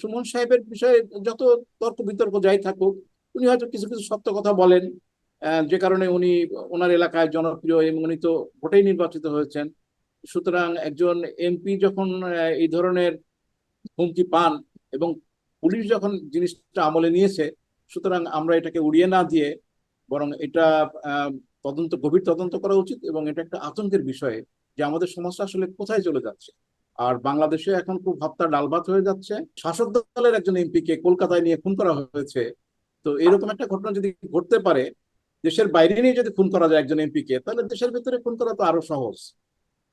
সুমন সাহেবের বিষয়ে যত তর্ক বিতর্ক যাই থাকুক, উনি হয়তো কিছু কিছু সত্য কথা বলেন যে কারণে উনি ওনার এলাকায় জনপ্রিয় এবং উনি তো ভোটেই নির্বাচিত হয়েছেন। সুতরাং একজন এমপি যখন এই ধরনের হুমকি পান এবং পুলিশ যখন জিনিসটা আমলে নিয়েছে, সুতরাং আমরা এটাকে উড়িয়ে না দিয়ে বরং এটা তদন্ত, গভীর তদন্ত করা উচিত এবং এটা একটা আতঙ্কের বিষয়ে যে আমাদের সমাজটা আসলে কোথায় চলে যাচ্ছে। আর বাংলাদেশে এখন খুব ভাবতা ডাল ভাত হয়ে যাচ্ছে। শাসক দলের একজন এমপি কে কলকাতায় নিয়ে খুন করা হয়েছে। তো এরকম একটা ঘটনা যদি ঘটতে পারে, দেশের বাইরে নিয়ে যদি খুন করা যায় একজন এমপি কে তাহলে দেশের ভিতরে খুন করা তো আরও সহজ।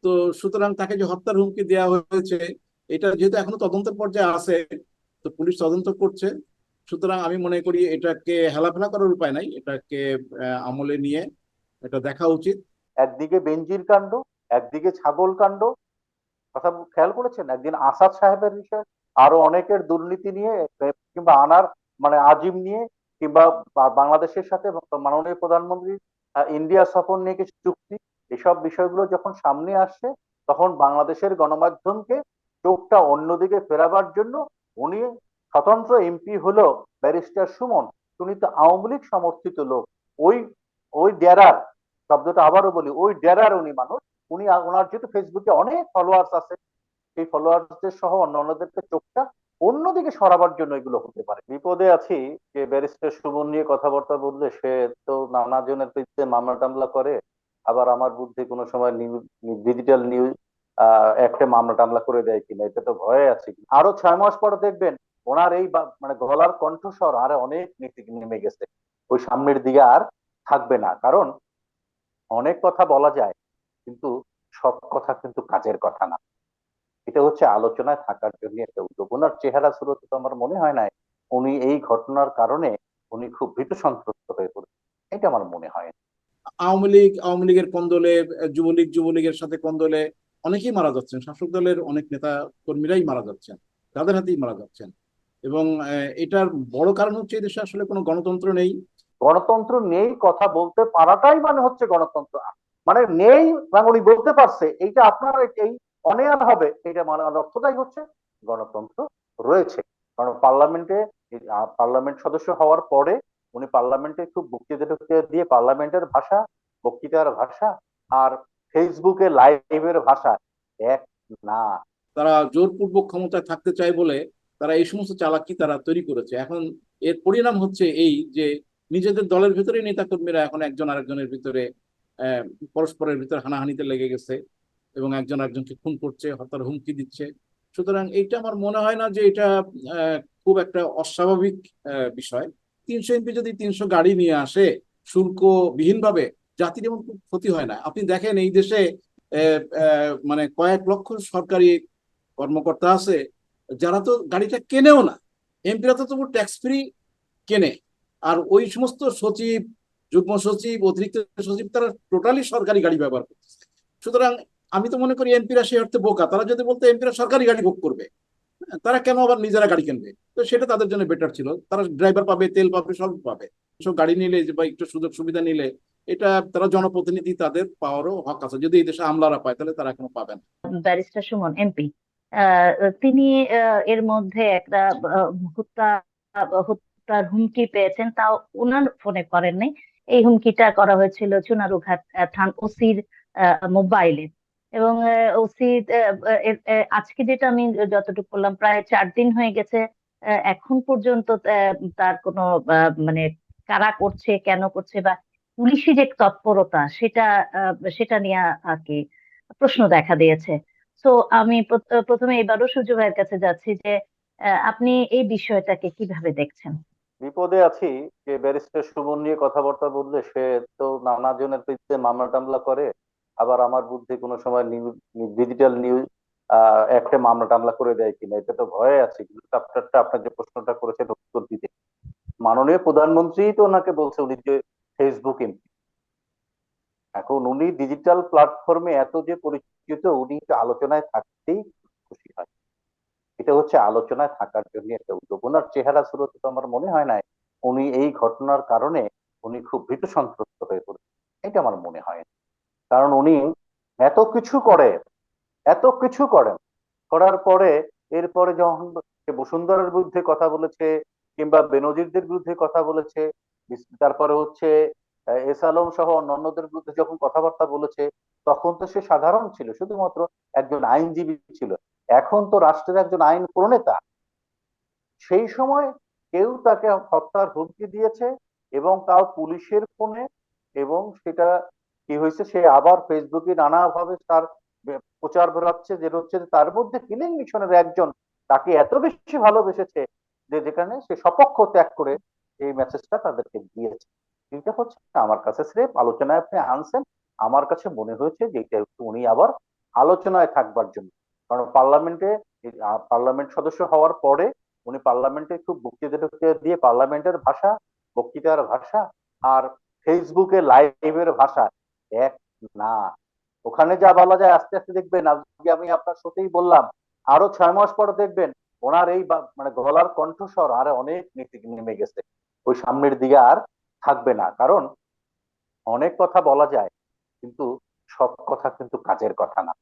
তো সুতরাং তাকে যে হত্যার হুমকি দেওয়া হয়েছে, এটা যেহেতু এখনও তদন্তের পর্যায়ে আছে, তো পুলিশ তদন্ত করছে। সুতরাং আমি মনে করি এটাকে হেলাফেলা করার উপায় নাই, এটাকে আমলে নিয়ে এটা দেখা উচিত। একদিকে বেঞ্জির কাণ্ড, একদিকে ছাগল কাণ্ড কথা খেয়াল করেছেন? একদিন আসাদ সাহেবের বিষয় আরও অনেকের দুর্নীতি নিয়ে, কিংবা আনার মানে আজিম নিয়ে, কিংবা বাংলাদেশের সাথে মাননীয় প্রধানমন্ত্রী ইন্ডিয়া সফর নিয়ে কিছু চুক্তি, এসব বিষয়গুলো যখন সামনে আসছে, তখন বাংলাদেশের গণমাধ্যমকে চোখটা অন্যদিকে ফেরাবার জন্য উনি স্বতন্ত্র এমপি হলো ব্যারিস্টার সুমন। উনি তো আওয়ামী লীগ সমর্থিত লোক। ওই ওই ডেরার, শব্দটা আবারও বলি, ওই ডেরার উনি মানুষ। উনি ওনার যেহেতু ফেসবুকে অনেক ফলোয়ার্স আছে, সেই ফলোয়ার্সদের সহ অন্য অন্যদেরকে চোখটা অন্যদিকে সরাবার জন্য এগুলো হতে পারে। বিপদে আছি যে ব্যারিস্টার সুমন নিয়ে কথাবার্তা বললে সে তো নানা জনের বিরুদ্ধে মামলা টামলা করে, আবার আমার বুদ্ধি কোনো সময় ডিজিটাল নিউজ একটা মামলা টামলা করে দেয় কিনা এটা তো ভয়ে আছে। আরও ছয় মাস পরে দেখবেন ওনার এই মানে গলার কণ্ঠস্বর আরে অনেক নিচে নেমে গেছে। ওই সামনের দিকে আর থাকবে না। কারণ অনেক কথা বলা যায় কিন্তু সব কথা কিন্তু কাজের কথা না। এটা হচ্ছে আলোচনায় থাকার জন্য একটা উদ্যোগ। ওনার চেহারা সুরত তো আমার মনে হয় নাই উনি এই ঘটনার কারণে উনি খুব ভীত সন্ত্রস্ত হয়ে পড়েছে এটা আমার মনে হয় আওয়ামী লীগ আওয়ামী লীগের কন্দলে যুবলীগ যুবলীগের সাথে কন্দলে অনেকেই মারা যাচ্ছেন। শাসক দলের অনেক নেতা কর্মীরাই মারা যাচ্ছেন তাদের হাতেই মারা যাচ্ছেন। এবং এটার বড় কারণ হচ্ছে এই দেশে আসলে কোনো গণতন্ত্র নেই। গণতন্ত্র নেই কথা বলতে পারাটাই মানে হচ্ছে গণতন্ত্র। মানে নেই মানে উনি বলতে পারছে, এইটা আপনার, এই অনেয়ার হবে এটা মানে অর্থটাই হচ্ছে গণতন্ত্র রয়েছে। কারণ পার্লামেন্টে পার্লামেন্ট সদস্য হওয়ার পরে উনি পার্লামেন্টে খুব বক্তৃতা টক্তৃতা দিয়ে পার্লামেন্টের ভাষা, বক্তৃতার ভাষা আর ফেসবুকে লাইভের ভাষা এক না। তারা জোরপূর্বক ক্ষমতায় থাকতে চায় বলে তারা এই সমস্ত চালাকি তারা তৈরি করেছে। এখন এর পরিণাম হচ্ছে এই যে নিজেদের দলের ভিতরে নেতাকর্মীরা এখন একজন আরেকজনের ভিতরে পরস্পরের ভিতরে হানাহানিতে লেগে গেছে এবং একজন একজনকে খুন করছে, হত্যার হুমকি দিচ্ছে। সুতরাং এইটা আমার মনে হয় না যে এটা খুব একটা অস্বাভাবিক বিষয়। তিনশো এমপি যদি তিনশো গাড়ি নিয়ে আসে, শুল্ক বিহীনভাবে, জাতির এমন ক্ষতি হয় না। আপনি দেখেন এই দেশে মানে কয়েক লক্ষ সরকারি কর্মকর্তা আছে, যারা তো গাড়িটা কেনেও না। এমপিরা তো তবু ট্যাক্স ফ্রি কেনে। আর ওই সমস্ত সচিব যুগ্ম সচিব অতিরিক্ত সচিব তারা টোটালি সরকারি গাড়ি ব্যবহার করতেছে। সুতরাং আমি তো মনে করি এমপিরা সে অর্থে বোকা। তারা যদি বলতো এমপিরা সরকারি গাড়ি বুক করবে হ্যাঁ, তারা কেন আবার নিজেরা গাড়ি কিনবে? তো সেটা তাদের জন্য বেটার ছিল। তারা ড্রাইভার পাবে তেল পাবে সব পাবে। সব গাড়ি নিলে বা একটু সুযোগ সুবিধা নিলে এটা তারা জনপ্রতিনিধি তাদের পাওয়ারও হক আছে। যদি এই দেশে আমলারা পায় তাহলে তারা এখনও পাবে না। ব্যারিস্টার সুমন এমপি তিনি এর মধ্যে একটা হত্যা হত্যার হুমকি পেয়েছেন তাও উনার ফোনে করেননি। এই হুমকিটা করা হয়েছিল চুনারুঘাট থান ওসির মোবাইলে। এবং ওসি আজকে যেটা আমি যতটুকু বললাম, প্রায় চার দিন হয়ে গেছে এখন পর্যন্ত তার কোনো মানে কারা করছে, কেন করছে বা পুলিশি যে তৎপরতা, সেটা সেটা নিয়ে আর কি প্রশ্ন দেখা দিয়েছে। তো আমি প্রথমে এবারও সূর্য ভাইয়ের কাছে যাচ্ছি যে আপনি এই বিষয়টাকে কীভাবে দেখছেন? বিপদে আছি, যে ব্যারিস্টার সুমন নিয়ে কথাবার্তা বললে সে তো নানা জনের বিরুদ্ধে মামলা টামলা করে, আবার আমার বুদ্ধি কোনো সময় ডিজিটাল নিউজ একটা মামলা টামলা করে দেয় কিনা এটা তো ভয়ে আছি। কিন্তু আপনার যে প্রশ্নটা করেছেন উত্তর দিতে। মাননীয় প্রধানমন্ত্রী তো ওনাকে বলছে উনি যে ফেসবুক এমপি এখন উনি ডিজিটাল প্ল্যাটফর্মে এত যে পরিচিত, উনি আলোচনায় থাকতেই খুশি হয়। এটা হচ্ছে আলোচনায় থাকার জন্য একটা উদ্যোগ। ওনার চেহারা সুরত তো আমার মনে হয় নাই, উনি এই ঘটনার কারণে উনি খুব ভীত সন্ত্রস্ত হয়ে পড়েছে এটা আমার মনে হয় কারণ উনি এত কিছু করে এত কিছু করেন, করার পরে এরপরে যখন বসুন্ধরার বিরুদ্ধে কথা বলেছে কিংবা বেনজিরদের বিরুদ্ধে কথা বলেছে তারপরে হচ্ছে এস আলম সহ অন্যান্যদের বিরুদ্ধে যখন কথাবার্তা বলেছে, তখন তো সে সাধারণ ছিল, শুধুমাত্র একজন আইনজীবী ছিল। এখন তো রাষ্ট্রের একজন আইন প্রণেতা। সেই সময় কেউ তাকে হত্যার হুমকি দিয়েছে এবং তাও পুলিশের ফোনে এবং সেটা কি হয়েছে, সে আবার ফেসবুকে নানাভাবে তার প্রচার বেরোচ্ছে যেটা হচ্ছে তার মধ্যে কিলিং মিশনের একজন তাকে এত বেশি ভালোবেসেছে যে যেখানে সে সপক্ষ ত্যাগ করে এই মেসেজটা তাদেরকে দিয়েছে। এটা হচ্ছে আমার কাছে স্রেফ। আলোচনায় আপনি আনছেন। আমার কাছে মনে হয়েছে যে এটা উনি আবার আলোচনায় থাকবার জন্য। কারণ পার্লামেন্টে পার্লামেন্ট সদস্য হওয়ার পরে উনি পার্লামেন্টে খুব বক্তৃতা দিয়ে পার্লামেন্টের ভাষা, বক্তৃতার ভাষা আর ফেসবুকে লাইভের ভাষা। এক না। ওখানে যা বলা যায় আস্তে আস্তে দেখবেন। আমি আপনার সাথেই বললাম, আরও ছয় মাস পরে দেখবেন ওনার এই মানে গলার কণ্ঠস্বর আরে অনেক নিচে নেমে গেছে। ওই সামনের দিকে আর থাকবে না। কারণ অনেক কথা বলা যায়, কিন্তু সব কথা কিন্তু কাজের কথা না।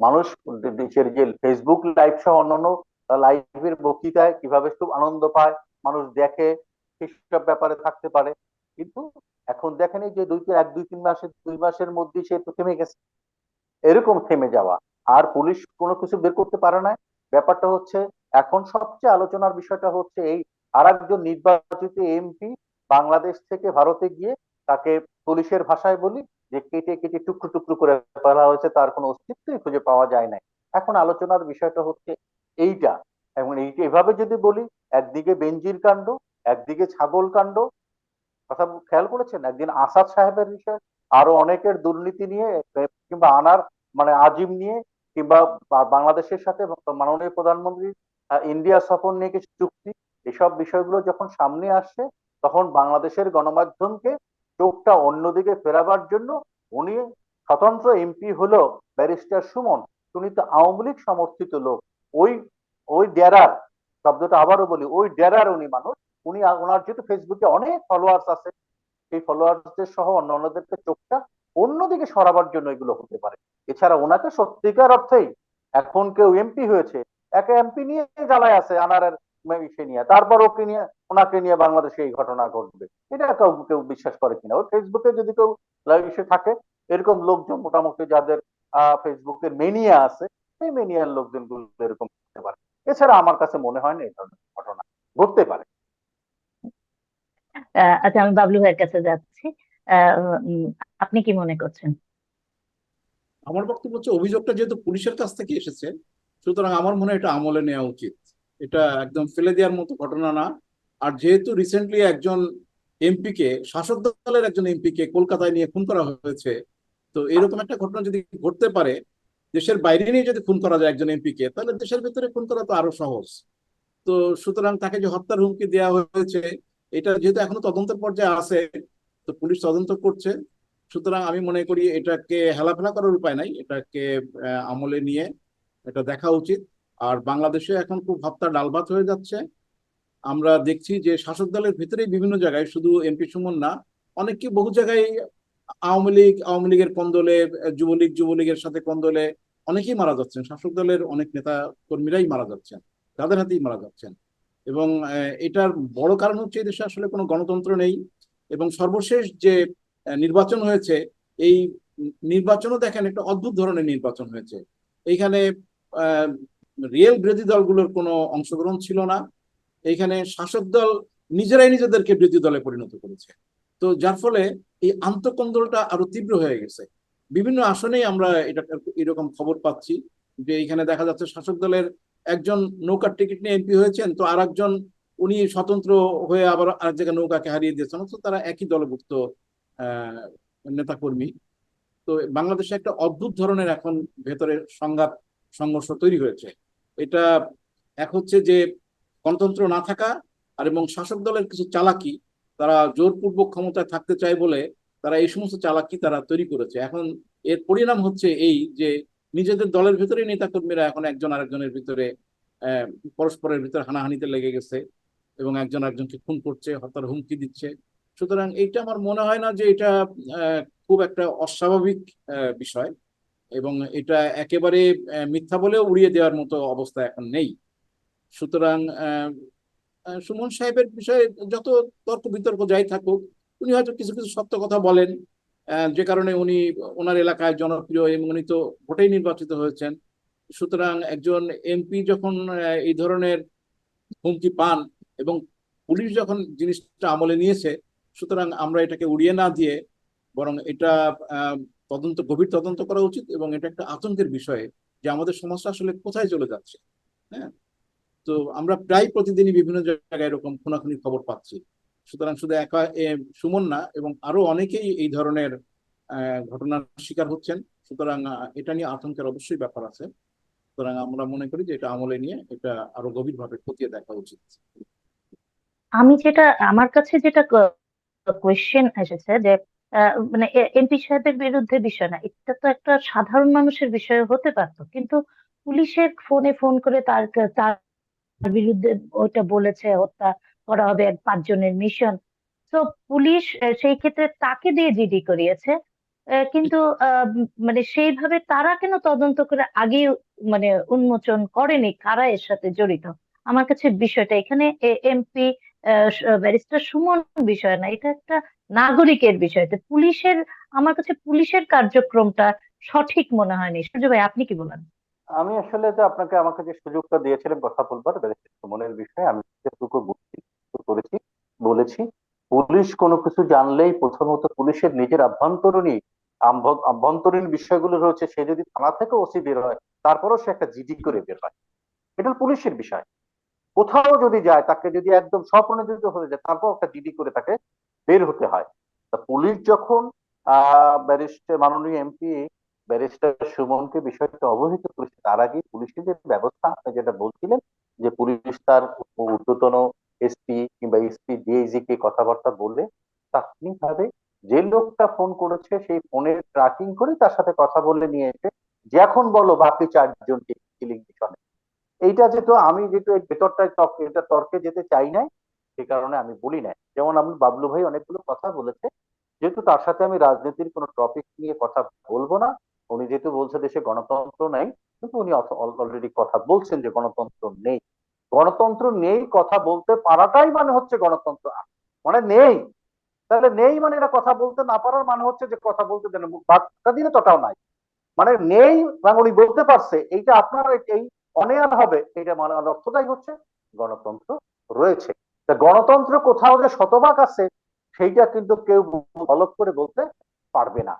মানুষ দেশের যে ফেসবুক লাইভ সহ অন্যান্য লাইভের বক্তৃতায় কীভাবে খুব আনন্দ পায়, মানুষ দেখে, সেসব ব্যাপারে থাকতে পারে। কিন্তু এখন দেখেন যে দুই এক, দুই, তিন মাসের, দুই মাসের মধ্যে সে তো থেমে গেছে। এরকম থেমে যাওয়া। আর পুলিশ কোনো কিছু বের করতে পারে না। ব্যাপারটা হচ্ছে, এখন সবচেয়ে আলোচনার বিষয়টা হচ্ছে এই আর একজন নির্বাচিত এমপি বাংলাদেশ থেকে ভারতে গিয়ে তাকে পুলিশের ভাষায় বলি যে কেটে কেটে টুকরো টুকরো করে ফেলা হয়েছে, তার কোনো অস্তিত্বই খুঁজে পাওয়া যায় না এখন আলোচনার বিষয়টা হচ্ছে এইটা। এবং এইটা এভাবে যদি বলি, একদিকে বেঞ্জির কাণ্ড, একদিকে ছাগল কাণ্ড, কথা খেয়াল করেছেন? একদিন আসাদ সাহেবের বিষয়, আরও অনেকের দুর্নীতি নিয়ে, কিংবা আনার মানে আজিম নিয়ে, কিংবা বাংলাদেশের সাথে মাননীয় প্রধানমন্ত্রী ইন্ডিয়া সফর নিয়ে কিছু চুক্তি, এসব বিষয়গুলো যখন সামনে আসছে তখন বাংলাদেশের গণমাধ্যমকে চোখটা অন্যদিকে ফেরাবার জন্য উনি স্বতন্ত্র এমপি হলো ব্যারিস্টার সুমন। উনি তো আওয়ামী লীগ সমর্থিত লোক। ওই ওই ডেরার, শব্দটা আবারও বলি, ওই ডেরার উনি মানুষ। উনি ওনার যেহেতু ফেসবুকে অনেক ফলোয়ার্স আছে, সেই ফলোয়ার্সদের সহ অন্যান্যদেরকে চোখটা অন্যদিকে সরাবার জন্য এগুলো হতে পারে। এছাড়া ওনাকে সত্যিকার অর্থেই এখন কেউ এমপি হয়েছে, একে এমপি নিয়ে জ্বালায় আছে আনারের ইসে নিয়ে। তারপর ওকে নিয়ে ওনাকে নিয়ে বাংলাদেশে এই ঘটনা ঘটবে। এটা কেউ কেউ বিশ্বাস করে কিনা? ওই ফেসবুকে যদি কেউ ইসে থাকে এরকম লোকজন মোটামুটি যাদের আহ ফেসবুকের মেনিয়া আছে সেই মেনিয়ার লোকজনগুলো এরকম করতে পারে। এছাড়া আমার কাছে মনে হয় না এই ধরনের ঘটনা ঘটতে পারে। আচ্ছা আমি বাবলু ভাইয়ের কাছে যাচ্ছি। আহ, আপনি কি মনে করছেন? আমার বক্তব্য হচ্ছে অভিযোগটা যেহেতু পুলিশের কাছ থেকে এসেছে সুতরাং আমার মনে হয় এটা আমলে নেওয়া উচিত। এটা একদম ফেলে দেওয়ার মতো ঘটনা না। আর যেহেতু রিসেন্টলি একজন এমপি কে শাসক দলের একজন এমপি কে কলকাতায় নিয়ে খুন করা হয়েছে, তো এরকম একটা ঘটনা যদি ঘটতে পারে, দেশের বাইরে নিয়ে যদি খুন করা যায় একজন এমপি কে তাহলে দেশের ভিতরে খুন করা তো আরও সহজ। তো সুতরাং তাকে যে হত্যার হুমকি দেওয়া হয়েছে, এটা যেহেতু এখনও তদন্তের পর্যায়ে আছে, তো পুলিশ তদন্ত করছে। সুতরাং আমি মনে করি এটাকে হেলাফেলা করার উপায় নাই, এটাকে আমলে নিয়ে এটা দেখা উচিত। আর বাংলাদেশে এখন খুব হত্যা ডালভাত হয়ে যাচ্ছে। আমরা দেখছি যে শাসক দলের ভিতরেই বিভিন্ন জায়গায় শুধু এমপি সুমন না, অনেককে বহু জায়গায় আওয়ামী লীগ, আওয়ামী লীগের কোন্দলে, যুবলীগ, যুবলীগের সাথে কোন্দলে অনেকেই মারা যাচ্ছেন। শাসক দলের অনেক নেতা কর্মীরাই মারা যাচ্ছেন, তাদের হাতেই মারা যাচ্ছেন। এবং এটার বড় কারণ হচ্ছে দেশে আসলে কোনো গণতন্ত্র নেই এবং সর্বশেষ যে নির্বাচন হয়েছে, এই নির্বাচনও দেখেন একটা অদ্ভুত ধরনের নির্বাচন হয়েছে। এইখানে রিয়েল বিরোধী দলগুলোর কোনো অংশগ্রহণ ছিল না। এইখানে শাসক দল নিজেরাই নিজেদেরকে বিরোধী দলে পরিণত করেছে। তো যার ফলে এই আন্তঃকন্দলটা আরও তীব্র হয়ে গেছে। বিভিন্ন আসনেই আমরা এটা এরকম খবর পাচ্ছি যে এখানে দেখা যাচ্ছে শাসক দলের একজন নৌকার টিকিট নিয়ে এমপি হয়েছেন, তো আর একজন উনি স্বতন্ত্র হয়ে আবার আরেক জায়গায় নৌকাকে হারিয়ে দিয়েছেন, অথচ তারা একই দলভুক্ত নেতাকর্মী। তো বাংলাদেশে একটা অদ্ভুত ধরনের এখন ভেতরে সংঘাত, সংঘর্ষ তৈরি হয়েছে। এটা এক হচ্ছে যে গণতন্ত্র না থাকা আর এবং শাসক দলের কিছু চালাকি তারা জোরপূর্বক ক্ষমতায় থাকতে চায় বলে তারা এই সমস্ত চালাকি তারা তৈরি করেছে। এখন এর পরিণাম হচ্ছে এই যে নিজেদের দলের ভিতরে নেতাকর্মীরা এখন একজন আরেকজনের ভিতরে পরস্পরের ভিতরে হানাহানিতে লেগে গেছে এবং একজন একজনকে খুন করছে, হত্যার হুমকি দিচ্ছে। সুতরাং এইটা আমার মনে হয় না যে এটা খুব একটা অস্বাভাবিক বিষয়। এবং এটা একেবারে মিথ্যা বলেও উড়িয়ে দেওয়ার মতো অবস্থা এখন নেই। সুতরাং সুমন সাহেবের বিষয়ে যত তর্ক বিতর্ক যাই থাকুক, উনি হয়তো কিছু কিছু সত্য কথা বলেন যে কারণে উনি ওনার এলাকায় জনপ্রিয় এবং উনি তো ভোটেই নির্বাচিত হয়েছেন। সুতরাং একজন এমপি যখন এই ধরনের হুমকি পান এবং পুলিশ যখন জিনিসটা আমলে নিয়েছে, সুতরাং আমরা এটাকে উড়িয়ে না দিয়ে বরং এটা তদন্ত, গভীর তদন্ত করা উচিত এবং এটা একটা আতঙ্কের বিষয় যে আমাদের সমাজটা আসলে কোথায় চলে যাচ্ছে হ্যাঁ? তো আমরা প্রায় প্রতিদিনই বিভিন্ন জায়গায় এরকম খুনাখুনির খবর পাচ্ছি। সুতরাং শুধু একা সুমন না, এবং আরও অনেকেই এই ধরনের ঘটনার শিকার হচ্ছেন। সুতরাং এটা নিয়ে আতঙ্কের অবশ্যই ব্যাপার আছে। সুতরাং আমরা মনে করি যে এটা আমলে নিয়ে এটা আরও গভীরভাবে খতিয়ে দেখা উচিত। আমি যেটা, আমার কাছে যেটা কোয়েশ্চেন এসেছে যে মানে এমপি সাহেবের বিরুদ্ধে বিষয় না। এটা তো একটা সাধারণ মানুষের বিষয় হতে পারতো। কিন্তু পুলিশের ফোনে ফোন করে তার তার বিরুদ্ধে ওইটা বলেছে, হত্যা করা হবে এক পাঁচজনের মিশন। তো পুলিশ সেই ক্ষেত্রে তাকে দিয়ে জিডি করিয়েছে। কিন্তু মানে সেইভাবে তারা কেন তদন্ত করে আগে মানে উন্মোচন করেনি? কারা এর সাথে জড়িত? আমার কাছে বিষয়টা এখানে এমপি ব্যারিস্টার সুমন বিষয় না। এটা একটা নাগরিকের বিষয় তো পুলিশের, আমার কাছে পুলিশের কার্যক্রমটা সঠিক মনে হয়নি। সূর্য ভাই, আপনি কি বলেন? আমি আসলে যে আপনাকে আমাকে যে সুযোগটা দিয়েছিলেন কথা বলবার সুমনের বিষয়ে। আমি করেছি, বলেছি। পুলিশ কোনো কিছু জানলেই প্রথমত পুলিশের নিজের আভ্যন্তরীণই আম্ভ- আভ্যন্তরীণ বিষয়গুলো রয়েছে, সে যদি থানা থেকে ওসি বের হয়, তারপরেও সে একটা জিডি করে বের হয়। এটা পুলিশের বিষয়। কোথাও যদি যায়, তাকে যদি একদম স্বপ্রণোদিত হয়ে যায় তারপর একটা জিডি করে তাকে বের হতে হয়। তা পুলিশ যখন ব্যারিস্টার, মাননীয় এমপি ব্যারিস্টার সুমনকে বিষয়টা অবহিত করেছে, তার আগে পুলিশের যে ব্যবস্থা, আপনি যেটা বলছিলেন যে পুলিশ তার ঊর্ধ্বতন এসপি কিংবা এসপি ডিআইজি কে কথাবার্তা বলে তাৎক্ষণিকভাবে যে লোকটা ফোন করেছে, সেই ফোনের ট্র্যাকিং করে তার সাথে কথা বলে নিয়ে এসে, যে এখন বলো বাকি চারজনকে কিলিং মিশনে এইটা যেহেতু আমি যেহেতু ভেতরটায় এটা তর্কে যেতে চাই নাই সে কারণে আমি বলি নাই। যেমন আমি বাবলু ভাই অনেকগুলো কথা বলেছে, যেহেতু তার সাথে আমি রাজনীতির কোনো টপিক নিয়ে কথা বলব না, উনি যেহেতু বলছে দেশে গণতন্ত্র নাই, কিন্তু উনি অলরেডি কথা বলছেন যে গণতন্ত্র নেই। গণতন্ত্র নেই, কথা বলতে পারাটাই মানে হচ্ছে গণতন্ত্র। মানে নেই। তাহলে নেই মানে এটা কথা বলতে না পারার মানে হচ্ছে যে কথা বলতে দেন বার্তা দিলে তোটাও নাই। মানে নেই মানে উনি বলতে পারছে, এইটা আপনার এই অনেয়ার হবে, এইটা মানে অর্থটাই হচ্ছে গণতন্ত্র রয়েছে। তা গণতন্ত্র কোথাও যে শতভাগ আছে, সেইটা কিন্তু কেউ অলপ করে বলতে পারবে না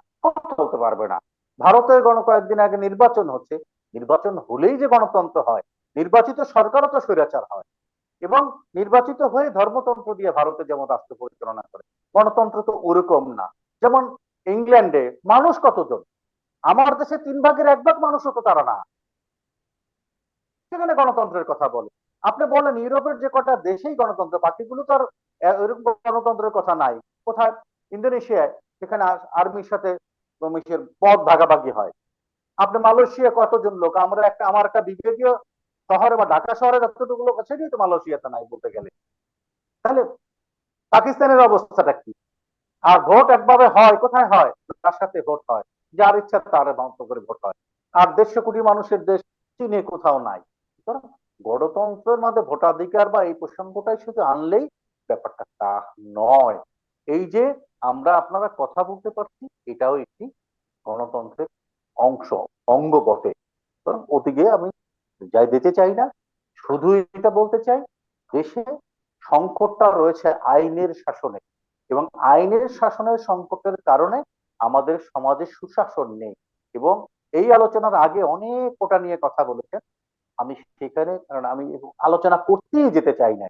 বলতে পারবে না। ভারতের গণ কয়েকদিন আগে নির্বাচন হচ্ছে, নির্বাচন হলেই যে গণতন্ত্র হয়, নির্বাচিত সরকারও তো স্বৈরাচার হয়। এবং নির্বাচিত হয়ে ধর্মতন্ত্র দিয়ে ভারতে যেমন রাষ্ট্র পরিচালনা করে, গণতন্ত্র তো ওরকম না। যেমন ইংল্যান্ডে মানুষ কতজন? আমার দেশে তিন ভাগের এক ভাগ মানুষও তো তারা না। সেখানে গণতন্ত্রের কথা বলে। আপনি বলেন, ইউরোপের যে কটা দেশেই গণতন্ত্র, বাকিগুলো তো আর ওইরকম গণতন্ত্রের কথা নাই। কোথায়? ইন্দোনেশিয়ায় সেখানে আর্মির সাথে পদ ভাগাভাগি হয়। আপনি মালয়েশিয়া কতজন লোক? আমরা একটা, আমার একটা বিবেকীয় শহরে বা ঢাকা শহরে যতটুকু লোক আছে, সেটাই তো মালয়েশিয়াতে নাই বলতে গেলে। তাহলে পাকিস্তানের অবস্থাটা কি? আর ভোট একভাবে হয়, কোথায় হয়? তার সাথে ভোট হয়। যার ইচ্ছা তার করে ভোট হয়। আর দেড়শো কোটি মানুষের দেশ, চীনে কোথাও নাই। গণতন্ত্রের মধ্যে ভোটাধিকার বা এই প্রসঙ্গটাই শুধু আনলেই ব্যাপারটা তা নয়। এই যে আমরা আপনারা কথা বলতে পারছি, এটাও একটি গণতন্ত্রের অংশ, অঙ্গ বটে। ওদিকে আমি যাই দিতে চাই না শুধু এটা বলতে চাই, দেশে সংকটটা রয়েছে আইনের শাসনে। এবং আইনের শাসনের সংকটের কারণে আমাদের সমাজে সুশাসন নেই। এবং এই আলোচনার আগে অনেক ওটা নিয়ে কথা বলেছেন। আমি সেখানে, কারণ আমি আলোচনা করতেই যেতে চাই না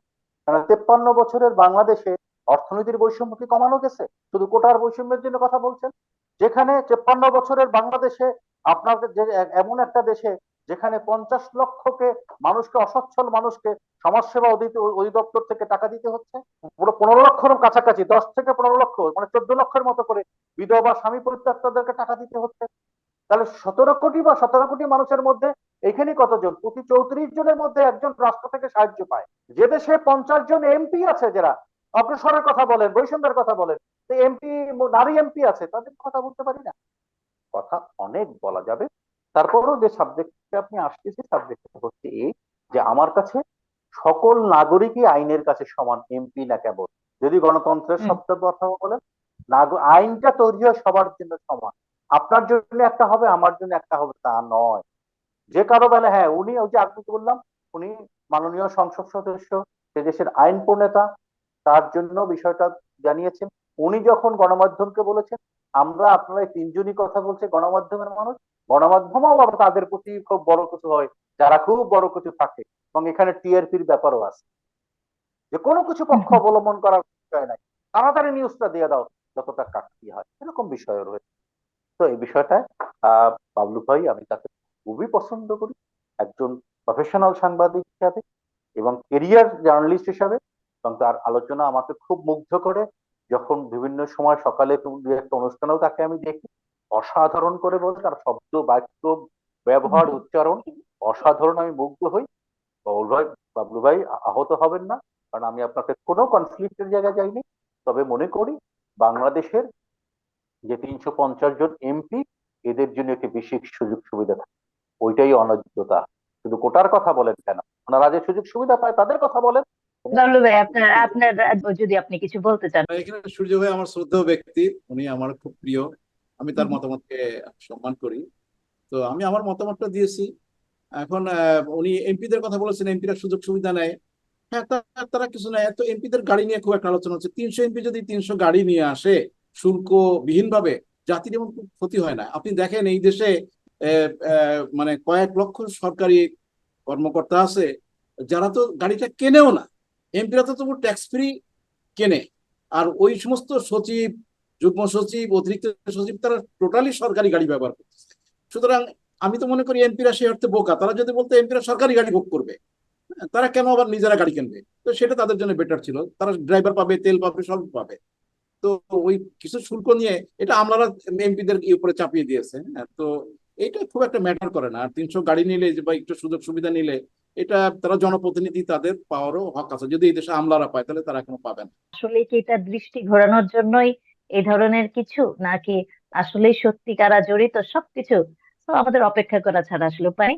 কারণ তেপ্পান্ন বছরের বাংলাদেশে অর্থনীতির বৈষম্য কি কমানো গেছে? শুধু কোটার বৈষম্যের জন্য কথা বলছেন? যেখানে তেপ্পান্ন বছরের বাংলাদেশে আপনাদের যে, এমন একটা দেশে যেখানে পঞ্চাশ লক্ষকে মানুষকে, অসচ্ছল মানুষকে সমাজসেবা অধিদপ্তর থেকে টাকা দিতে হচ্ছে, পুরো পনেরো লক্ষের কাছাকাছি, দশ থেকে পনেরো লক্ষ মানে চোদ্দ লক্ষের মতো করে বিধবা, স্বামী পরিত্যক্তদেরকে টাকা দিতে হচ্ছে। তাহলে সতেরো কোটি বা সতেরো কোটি মানুষের মধ্যে এখানে কতজন? প্রতি চৌত্রিশ জনের মধ্যে একজন রাষ্ট্র থেকে সাহায্য পায়। যে দেশে পঞ্চাশ জন এমপি আছে যারা অগ্রসরের কথা বলেন বৈষম্যের কথা বলেন এমপি নারী এমপি আছে তাদের কথা বলতে পারি না। কথা অনেক বলা যাবে। তারপরও যে সাবজেক্টে আপনি আসতেছে সাবজেক্টটা হচ্ছে এই যে আমার কাছে সকল নাগরিকই আইনের কাছে সমান এমপি না কেবল। যদি গণতন্ত্রের। শব্দ কথা বলেন আইনটা তৈরি হয় সবার জন্য সমান। আপনার জন্য একটা হবে আমার জন্য একটা হবে তা নয়। যে কারও বেলা হ্যাঁ উনি ওই যে আপনি বললাম উনি মাননীয় সংসদ সদস্য সে দেশের আইন প্রণেতা তার জন্য বিষয়টা জানিয়েছেন। উনি যখন গণমাধ্যমকে বলেছেন আমরা আপনারা তিনজনই কথা বলছে গণমাধ্যমের মানুষ গণমাধ্যমও আবার তাদের প্রতি খুব বড় কিছু হয় যারা খুব বড় কিছু থাকে এবং এখানে টিআরপির ব্যাপারও আছে। যে কোনো কিছু পক্ষ অবলম্বন করার বিষয় নাই। তাড়াতাড়ি নিউজটা দিয়ে দাও যতটা কাটতি হয় এরকম বিষয় রয়েছে। তো এই বিষয়টায় আহ বাবলু ভাই, আমি তাকে খুবই পছন্দ করি। একজন প্রফেশনাল সাংবাদিক হিসাবে এবং কেরিয়ার জার্নালিস্ট হিসাবে। এবং তার আলোচনা আমাকে খুব মুগ্ধ করে। যখন বিভিন্ন সময় সকালে একটা অনুষ্ঠানেও তাকে আমি দেখি। অসাধারণ করে বলে তার শব্দ, বাক্য, ব্যবহার, উচ্চারণ অসাধারণ আমি মুগ্ধ হই। বাবুল ভাই বাবলু ভাই আহত হবেন না। কারণ আমি আপনাকে কোনো কনফ্লিক্টের জায়গায় যাইনি। তবে মনে করি বাংলাদেশের যে তিনশো পঞ্চাশ জন এমপি এদের জন্য একটি বেশি সুযোগ সুবিধা থাকে। ওইটাই অনৈতিকতা। শুধু কোটার কথা বলেন কেন? ওনারা যে সুযোগ সুবিধা পায় তাদের কথা বলেন। আপনার আপনার যদি আপনি কিছু বলতে চান। এখানে সূর্য ভাই আমার শ্রদ্ধেয় ব্যক্তি। উনি আমার খুব প্রিয়। আমি তার মতামতকে সম্মান করি। তো আমি আমার মতামতটা দিয়েছি। এখন আহ, উনি এমপিদের কথা বলেছেন এমপিরা সুযোগ সুবিধা নেয়। হ্যাঁ তারা কিছু নেয়। এত এমপিদের গাড়ি নিয়ে খুব একটা আলোচনা হচ্ছে। তিনশো এমপি যদি তিনশো গাড়ি নিয়ে আসে শুল্ক বিহীন ভাবে জাতির এমন ক্ষতি হয় না। আপনি দেখেন এই দেশে মানে কয়েক লক্ষ সরকারি কর্মকর্তা আছে যারা তো গাড়িটা কেনেও না। এমপিরা তো তবু ট্যাক্স ফ্রি কেনে। আর ওই সমস্ত সচিব যুগ্ম সচিব অতিরিক্ত সচিব তারা টোটালি সরকারি গাড়ি ব্যবহার করতেছে। সুতরাং আমি তো মনে করি এমপিরা সেই অর্থে বোকা। তারা যদি বলতো এমপিরা সরকারি গাড়ি বুক করবে হ্যাঁ, তারা কেন আবার নিজেরা গাড়ি কিনবে? তো সেটা তাদের জন্য বেটার ছিল। তারা ড্রাইভার পাবে তেল পাবে সব পাবে। তো ওই কিছু শুল্ক নিয়ে এটা আমলারা এমপিদের উপরে চাপিয়ে দিয়েছে হ্যাঁ? তো এটা খুব একটা ম্যাটার করে না। আর তিনশো গাড়ি নিলে বা একটু সুযোগ সুবিধা নিলে এটা তারা জনপ্রতিনিধি তাদের পাওয়ারও হক আছে। যদি এই দেশে আমলারা পায়, তাহলে তারা এখনও পাবে না। আসলে কি এটা দৃষ্টি ঘোরানোর জন্যই এই ধরনের কিছু, নাকি আসলেই সত্যিকারা জড়িত সবকিছু? তো আমাদের অপেক্ষা করা ছাড়া আসলে উপায়।